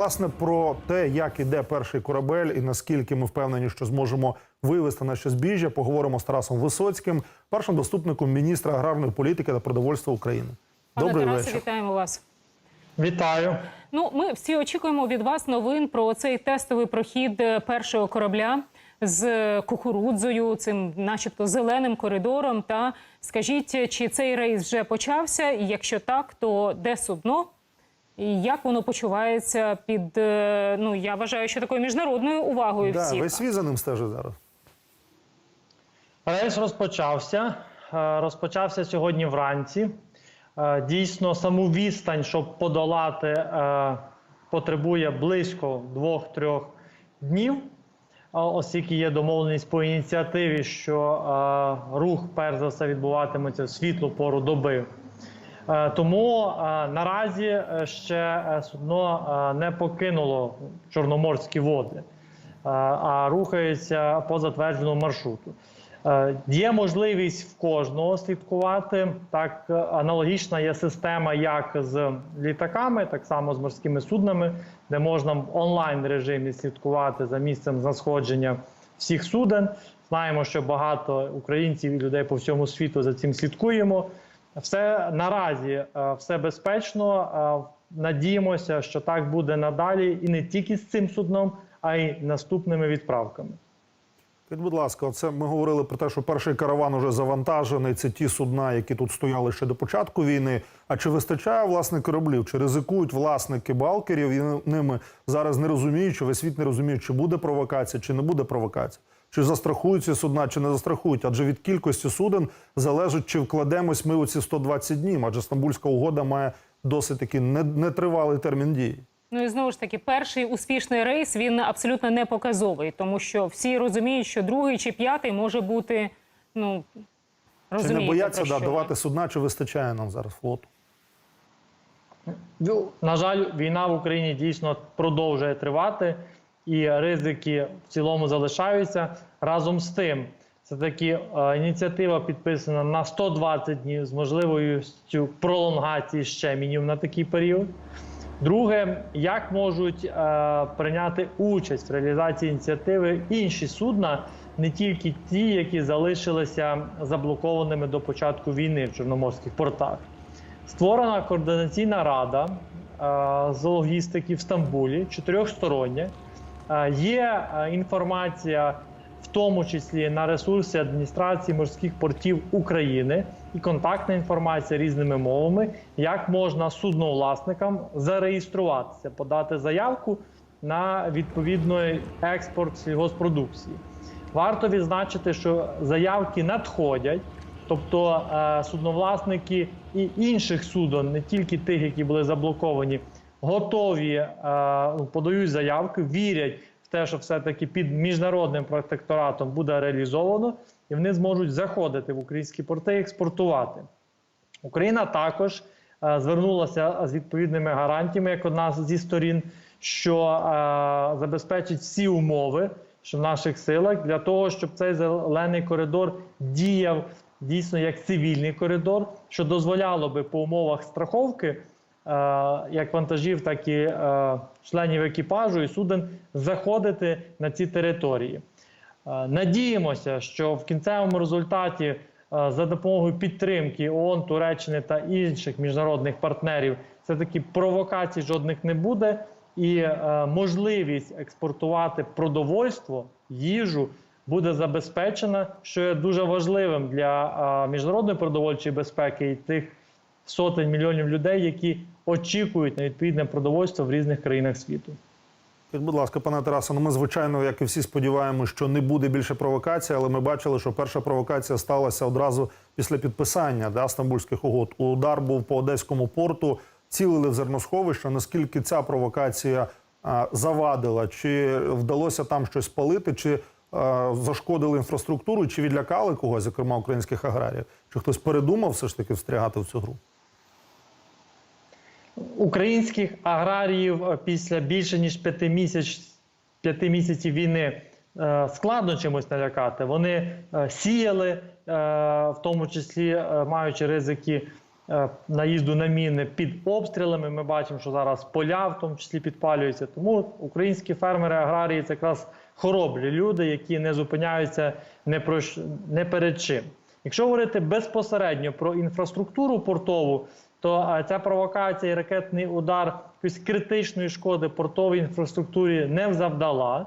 Власне, про те, як іде перший корабель, і наскільки ми впевнені, що зможемо вивести наше збіжжя, поговоримо з Тарасом Висоцьким, першим доступником міністра аграрної політики та продовольства України. Пане Добрий Тарасе, вечір. вітаємо вас. Вітаю. Ну, ми всі очікуємо від вас новин про цей тестовий прохід е, першого корабля з кукурудзою, цим, начебто, зеленим коридором. Та скажіть, чи цей рейс вже почався? І якщо так, то де судно? І як воно почувається під е, ну я вважаю, що такою міжнародною увагою Да, всіх. весь світ за ним стежить зараз. Рейс розпочався. Е, Розпочався сьогодні вранці. Е, Дійсно, саму відстань, щоб подолати, потребує близько 2-3 днів. Оскільки є домовленість по ініціативі, що рух перш за все відбуватиметься в світлу пору доби. Е, Тому е, наразі е, ще судно не покинуло чорноморські води, а рухається по затвердженому маршруту. Є можливість в кожного слідкувати. Так аналогічна є система, як з літаками, так само з морськими суднами, де можна в онлайн режимі слідкувати за місцем засходження всіх суден. Знаємо, що багато українців і людей по всьому світу за цим слідкуємо. Все наразі е, все безпечно. Е, Надіємося, що так буде надалі, і не тільки з цим судном, а й наступними відправками. Скажіть, будь ласка, оце ми говорили про те, що перший караван уже завантажений. Це ті судна, які тут стояли ще до початку війни. А чи вистачає власне кораблів? Чи ризикують власники балкерів і ними зараз не розуміють, що весь світ не розуміє, чи буде провокація, чи не буде провокація? Чи застрахують ці судна, чи не застрахують? Адже від кількості суден залежить, чи вкладемось ми у ці 120 днів. Адже Стамбульська угода має досить таки нетривалий термін дії. Ну і знову ж таки, перший успішний рейс він абсолютно не показовий, тому що всі розуміють, що другий чи п'ятий може бути. Ну Чи не бояться да, давати судна, чи вистачає нам зараз флоту? На жаль, війна в Україні дійсно продовжує тривати, і ризики в цілому залишаються. Разом з тим, це таки е, ініціатива підписана на 120 днів з можливістю пролонгації ще мінімум на такий період. Друге, як можуть е, прийняти участь в реалізації ініціативи інші судна, не тільки ті, які залишилися заблокованими до початку війни в чорноморських портах. Створена координаційна рада е, з логістики в Стамбулі, чотирьохстороння. Е, Є е, інформація, в тому числі на ресурсі адміністрації морських портів України, і контактна інформація різними мовами, як можна судновласникам зареєструватися, подати заявку на відповідний експорт сільгоспродукції. Варто відзначити, що заявки надходять. Тобто е, судновласники і інших суден, не тільки тих, які були заблоковані, готові е, подають заявки, вірять в те, що все-таки під міжнародним протекторатом буде реалізовано, і вони зможуть заходити в українські порти і експортувати. Україна також е, звернулася з відповідними гарантіями, як одна зі сторін, що е, забезпечить всі умови, що в наших силах для того, щоб цей зелений коридор діяв дійсно як цивільний коридор, що дозволяло би по умовах страховки, як вантажів, так і е, членів екіпажу і суден заходити на ці території. Е, Надіємося, що в кінцевому результаті е, за допомогою підтримки ООН, Туреччини та інших міжнародних партнерів все таки провокацій жодних не буде, і е, можливість експортувати продовольство, їжу буде забезпечена, що є дуже важливим для е, міжнародної продовольчої безпеки і тих сотень мільйонів людей, які очікують на відповідне продовольство в різних країнах світу. Скажіть, будь ласка, пане Тарасе, ну ми звичайно, як і всі сподіваємося, що не буде більше провокацій, але ми бачили, що перша провокація сталася одразу після підписання да, стамбульських угод. Удар був по одеському порту, цілили в зерносховище. Наскільки ця провокація а, завадила? Чи вдалося там щось палити, чи а, зашкодили інфраструктуру, чи відлякали когось, зокрема українських аграріїв? Чи хтось передумав все ж таки встрягати в цю гру? Українських аграріїв е, після більше ніж п'яти місяць, п'яти місяців війни е, складно чимось налякати. Вони е, сіяли, в тому числі маючи ризики наїзду на міни під обстрілами. Ми бачимо, що зараз поля в тому числі підпалюються. Тому українські фермери, аграрії це якраз хоробрі люди, які не зупиняються не про не перед чим. Якщо говорити безпосередньо про інфраструктуру портову, то е, ця провокація і ракетний удар якоїсь критичної шкоди портовій інфраструктурі не завдала. Е,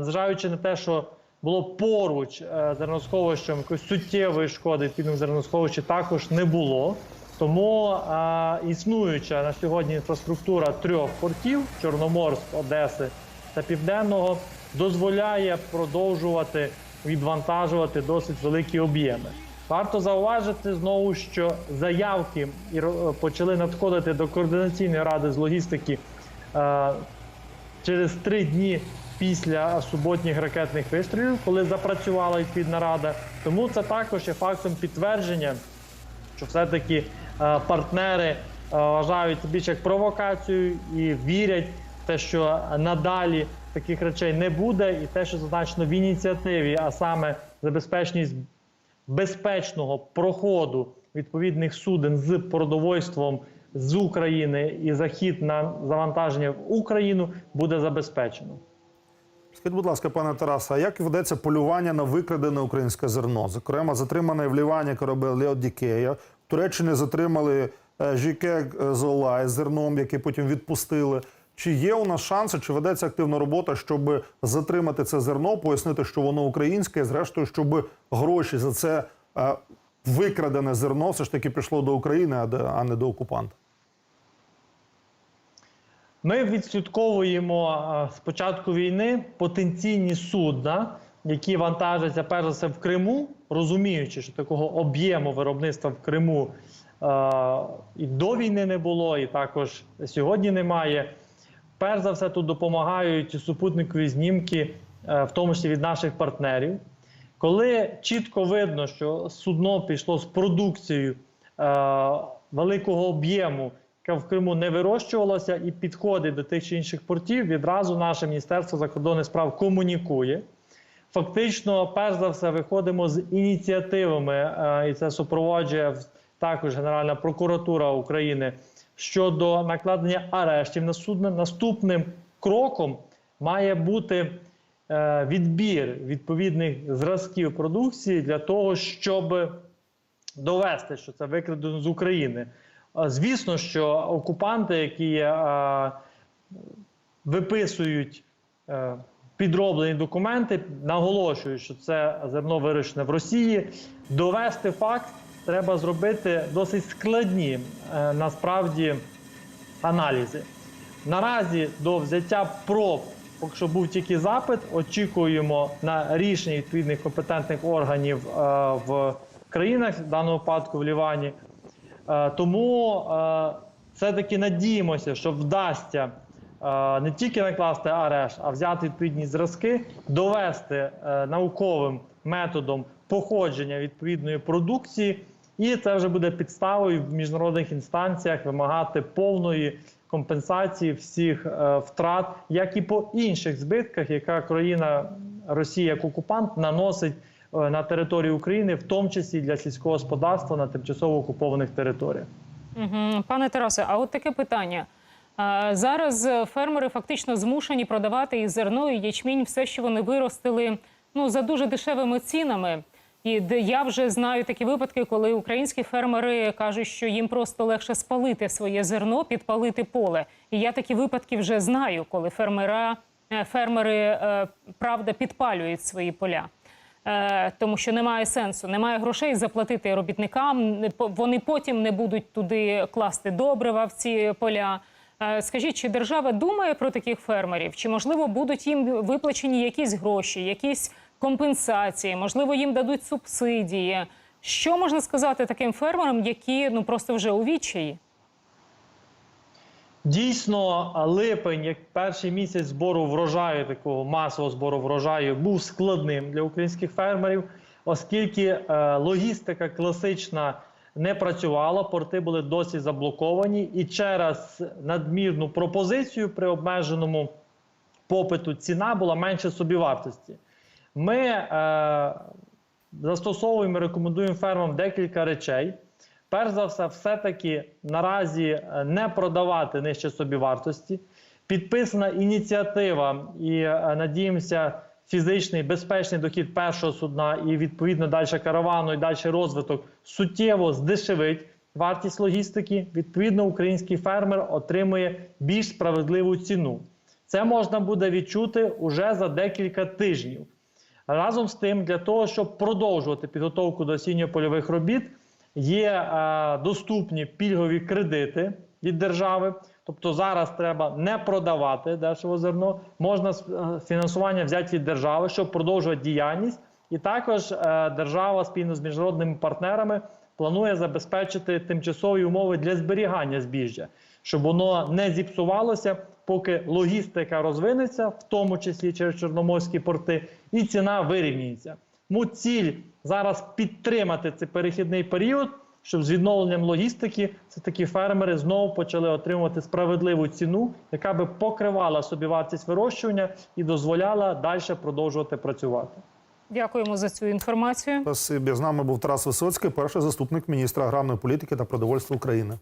Зважаючи на те, що було поруч е, зерносховищем якоїсь суттєвої шкоди відповідно зерносховищі також не було. Тому е, існуюча на сьогодні інфраструктура трьох портів Чорноморськ, Одеси та Південного дозволяє продовжувати відвантажувати досить великі об'єми. Варто зауважити знову, що заявки почали надходити до координаційної ради з логістики е, через три дні після суботніх ракетних вистрілів, коли запрацювала відповідна рада. Тому це також є фактом підтвердження, що все-таки е, партнери е, вважають це більше як провокацію і вірять в те, що надалі таких речей не буде, і те, що зазначено в ініціативі, а саме забезпеченість безпечного проходу відповідних суден з продовольством з України і захід на завантаження в Україну буде забезпечено. Скажіть, будь ласка, пане Тарасе, а як ведеться полювання на викрадене українське зерно? Зокрема, затриманий в Лівані корабель Леодікея. В Туреччині затримали е, Жіке Золай з зерном, яке потім відпустили. Чи є у нас шанси, чи ведеться активна робота, щоб затримати це зерно, пояснити, що воно українське, і зрештою, щоб гроші за це е, викрадене зерно все ж таки пішло до України, а де- а не до окупанта? Ми відслідковуємо е, з початку війни потенційні судна, які вантажаться перш за все в Криму, розуміючи, що такого об'єму виробництва в Криму е, і до війни не було, і також сьогодні немає. Перш за все, тут допомагають супутникові знімки, е, в тому числі від наших партнерів. Коли чітко видно, що судно пішло з продукцією е, великого об'єму, яка в Криму не вирощувалася, і підходить до тих чи інших портів, відразу наше Міністерство закордонних справ комунікує. Фактично, перш за все, виходимо з ініціативами, е, і це супроводжує також Генеральна прокуратура України щодо накладення арештів на судно. Наступним кроком має бути е, відбір відповідних зразків продукції для того, щоб довести, що це викрадено з України. Звісно, що окупанти, які е, виписують е, підроблені документи, наголошують, що це зерно вирощене в Росії. Довести факт треба зробити досить складні е, насправді аналізи. Наразі до взяття проб, поки що був тільки запит, очікуємо на рішення відповідних компетентних органів е, в країнах, в даному випадку в Лівані. Е, Тому все-таки надіємося, що вдасться не тільки накласти арешт, а взяти відповідні зразки, довести науковим методом походження відповідної продукції, і це вже буде підставою в міжнародних інстанціях вимагати повної компенсації всіх е, втрат, як і по інших збитках, яка країна Росія як окупант наносить е, на території України, в тому числі для сільського господарства на тимчасово окупованих територіях. Угу. Пане Тарасе, а от таке питання. Зараз е, фермери фактично змушені продавати і зерно, і ячмінь, все, що вони виростили, ну за дуже дешевими цінами. І я вже знаю такі випадки, коли українські фермери кажуть, що їм просто легше спалити своє зерно, підпалити поле. І я такі випадки вже знаю, коли фермера, е, фермери е, правда підпалюють свої поля. Е, тому що немає сенсу, немає грошей заплатити робітникам. Вони потім не будуть туди класти добрива в ці поля. Скажіть, чи держава думає про таких фермерів? Чи можливо будуть їм виплачені якісь гроші, якісь компенсації? Можливо, їм дадуть субсидії? Що можна сказати таким фермерам, які ну просто вже у відчаї? Дійсно, липень, як перший місяць збору врожаю, такого масового збору врожаю, був складним для українських фермерів, оскільки е, логістика класична не працювала, порти були досі заблоковані, і через надмірну пропозицію при обмеженому попиту ціна була менше собівартості. Ми е, застосовуємо, рекомендуємо фермам декілька речей. перш за все, все-таки наразі е, не продавати нижче собівартості. Підписана ініціатива, і е, надіємося, фізичний безпечний дохід першого судна і відповідно далі каравану і далі розвиток суттєво здешевить вартість логістики. Відповідно, український фермер отримує більш справедливу ціну. Це можна буде відчути уже за декілька тижнів. Разом з тим, для того, щоб продовжувати підготовку до осінньо-польових робіт, є е, доступні пільгові кредити від держави. Тобто зараз треба не продавати дешево зерно, можна е, фінансування взяти від держави, щоб продовжувати діяльність. І також е, держава спільно з міжнародними партнерами планує забезпечити тимчасові умови для зберігання збіжжя, щоб воно не зіпсувалося, поки логістика розвинеться, в тому числі через чорноморські порти, і ціна вирівнюється. Тому ціль зараз підтримати цей перехідний період, щоб з відновленням логістики це такі фермери знову почали отримувати справедливу ціну, яка би покривала собівартість вирощування і дозволяла далі продовжувати працювати. Дякуємо за цю інформацію. Спасибі. З нами був Тарас Висоцький, перший заступник міністра аграрної політики та продовольства України.